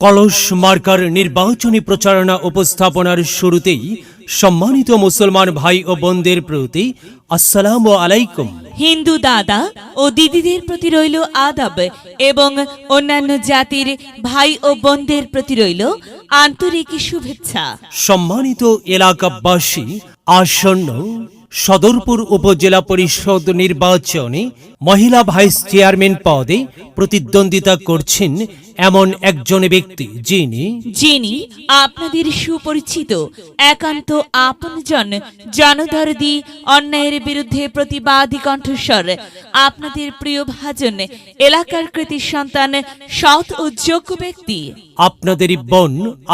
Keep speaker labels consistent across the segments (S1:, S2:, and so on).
S1: কলস মার্কার নির্বাচনী প্রচারণা উপস্থাপনার শুরুতেই সম্মানিত মুসলমান ভাই ও বোনদের প্রতি আসসালামু আলাইকুম।
S2: হিন্দু দাদা ও দিদিদের প্রতি রইল আদাব এবং অন্যান্য জাতির ভাই ও বোনদের প্রতি রইল আন্তরিক শুভেচ্ছা।
S1: সম্মানিত এলাকাবাসী আসন্ন সদরপুর উপজেলা পরিষদ নির্বাচনে মহিলা ভাইস চেয়ারম্যান পদে প্রতিদ্বন্দ্বিতা করছেন এমন একজন ব্যক্তি যিনি
S2: যিনি আপনাদের সুপরিচিত একান্ত আপনজন জনদরদি অন্যায়ের বিরুদ্ধে প্রতিবাদী কণ্ঠস্বর। আপনাদের প্রিয় ভাজন এলাকার কৃতি সন্তান সৎ ও যোগ্য ব্যক্তি।
S1: আপনাদেরই বোন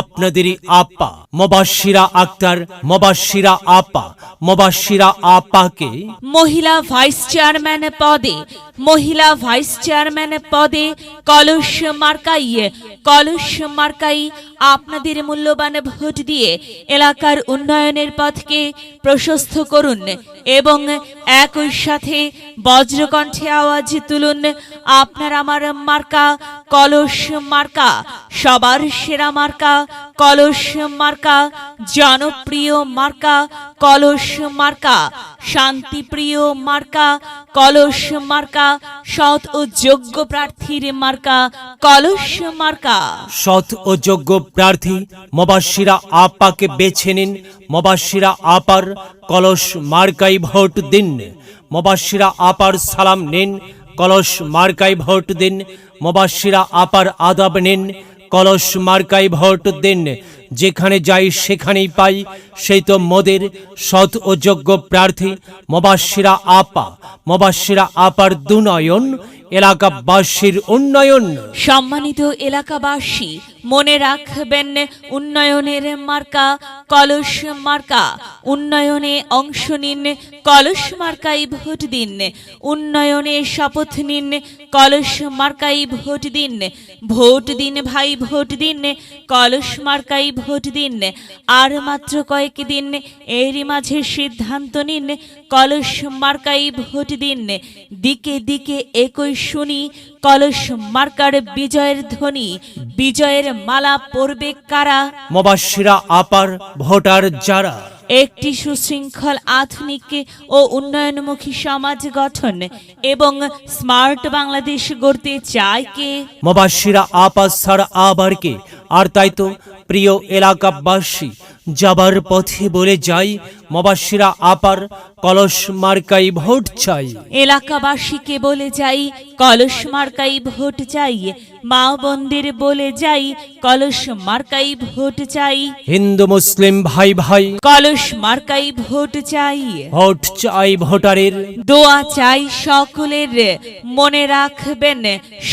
S1: আপনাদেরই আপা মবাশিরা আক্তার মবাশিরা আপা মবাশিরা আপাকে
S2: মহিলা ভাইস চেয়ারম্যান পদে মহিলা ভাইস চেয়ারম্যান পদে কলস মার্কাই কলস মার্কাই আপনাদের মূল্যবান ভোট দিয়ে এলাকার উন্নয়নের পথকে প্রশস্ত করুন এবং একই সাথে বজ্রকণ্ঠে আওয়াজ তুলুন। আপনার আমার মার্কা কলস মার্কা, সবার সেরা মার্কা, কলস মার্কা, জনপ্রিয় মার্কা, কলস মার্কা, শান্তিপ্রিয় মার্কা, কলস মার্কা, সৎ ও যোগ্য প্রার্থীর মার্কা, কলস মার্কা।
S1: সৎ ও যোগ্য প্রার্থী মবাশিরা আপাকে বেছে নিন। মবাশিরা আপার কলস মার্কাই ভোট দিন। মবাশিরা আপার সালাম নিন। কলস মার্কাই ভোট দিন। মবাশিরা আপার আদাব নেন, কলস মার্কাই ভোট দেন, যেখানে যাই সেখানেই পাই, সেই তো মোদের সৎ ও যোগ্য প্রার্থী মোবাসিরা আপা মোবাসিরা আপার দুনয়ন এলাকাবাসীর উন্নয়ন।
S2: সম্মানিত এলাকাবাসী, মনে রাখবেন, উন্নয়নের মার্কা কলস মার্কা। উন্নয়নে অংশ নিন, কলস মার্কাই ভোট দিন। উন্নয়নে শপথ নিন, কলস মার্কাই ভোট দিন। ভোট দিন ভাই, ভোট দিন, কলস মার্কাই ভোট দিন। আর মাত্র কয়েক দিন, এরই মাঝে সিদ্ধান্ত নিন, কলস মার্কাই ভোট দিন। দিকে দিকে একই শুনি কলস মার্কার বিজয়ের ধ্বনি বিজয়ের মালা পরবে কারা?
S1: মবাশিরা আপার ভোটার যারা?
S2: একটি সুশৃঙ্খল আধুনিক ও উন্নয়নমুখী সমাজ গঠন এবং স্মার্ট বাংলাদেশ গড়তে চায় কে?
S1: মবাশিরা আপা ছাড়া আবার কে? আর তাই তো প্রিয় এলাকাবাসী যাবার পথে বলে যাই মবাশিরা আপার কলস মার্কাই ভোট চাই।
S2: এলাকাবাসীকে বলে যাই কলস মার্কাই ভোট চাই মা বোনদের বলে যাই কলস মার্কাই ভোট চাই।
S1: হিন্দু মুসলিম ভাই ভাই
S2: কলস মার্কাই ভোট চাই।
S1: ভোট চাই ভোটারের।
S2: দোয়া চাই সকলের মনে রাখবেন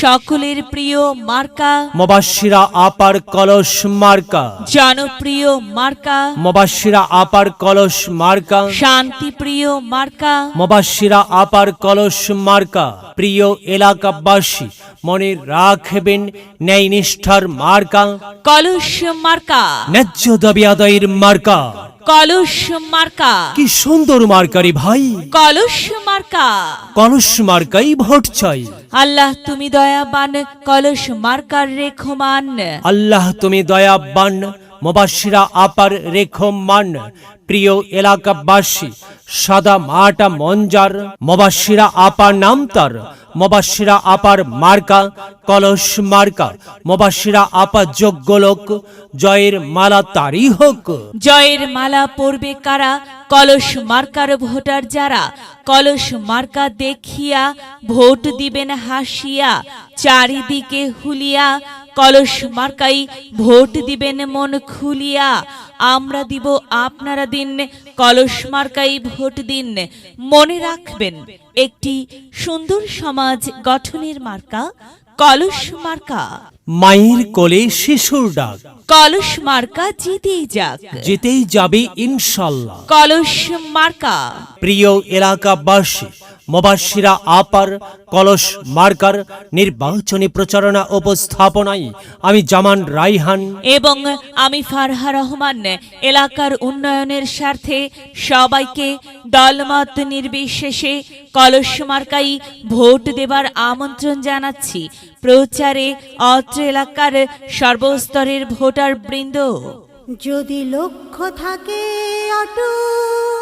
S2: সকলের প্রিয় মার্কা।
S1: মবাশিরা আপার কলস মার্কা।
S2: জনপ্রিয় মার্কা।
S1: মবাশিরা আপার কলস মার্কা।
S2: শান্তিপ্রিয় মার্কা।
S1: মবাশিরা আপার কলস মার্কা। প্রিয় এলাকাবাসী মনে রাখবেন ন্যায় নিষ্ঠার মার্কা।
S2: কলস মার্কা।
S1: ন্যায্য দাবি আদায়ের মার্কা।
S2: কলস মার্কা।
S1: কি সুন্দর মার্কারি ভাই।
S2: কলস মার্কা।
S1: কলস মার্কাই ভোট চাই।
S2: আল্লাহ তুমি দয়াবান কলস মার্কার রেখমান।
S1: আল্লাহ তুমি দয়াবান মবাশিরা আপার রেখো মান প্রিয় এলাকাবাসী, সাদা মাটা মঞ্জার মবাশিরা আপার নাম তার। মবাশিরা আপার মার্কা, কলস মার্কা। মবাশিরা আপা যোগ্য লোক, জয়ের মালা তারই হোক।
S2: জয়ের মালা পরবে কারা? কলস মার্কার ভোটার যারা? কলস মার্কা দেখিয়া ভোট দিবেন হাসিয়া, চারিদিকে হুলিয়া কলস মার্কাই ভোট দিবেন মন খুলিয়া আমরা দিব আপনারা দিন কলস মার্কাই ভোট দিন। মনে রাখবেন একটি সুন্দর সমাজ গঠনের মার্কা কলস মার্কা।
S1: মায়ের কোলে শিশুর ডাক।
S2: কলস মার্কা জিতেই যাক।
S1: যেতেই যাবে ইনশাল্লাহ।
S2: কলস মার্কা।
S1: প্রিয় এলাকাবাসী মবাসিরা আপার কলস মার্কার নির্বাচনী প্রচারণা উপস্থাপনায় আমি জামান রাইহান।
S2: এবং আমি ফারহা রহমান এলাকার উন্নয়নের স্বার্থে সবাইকে দলমত নির্বিশেষে কলস মার্কাই ভোট দেবার আমন্ত্রণ জানাচ্ছি। প্রচারে অত্র এলাকার সর্বস্তরের ভোটার বৃন্দ
S3: যদি লক্ষ্য থাকে অটুট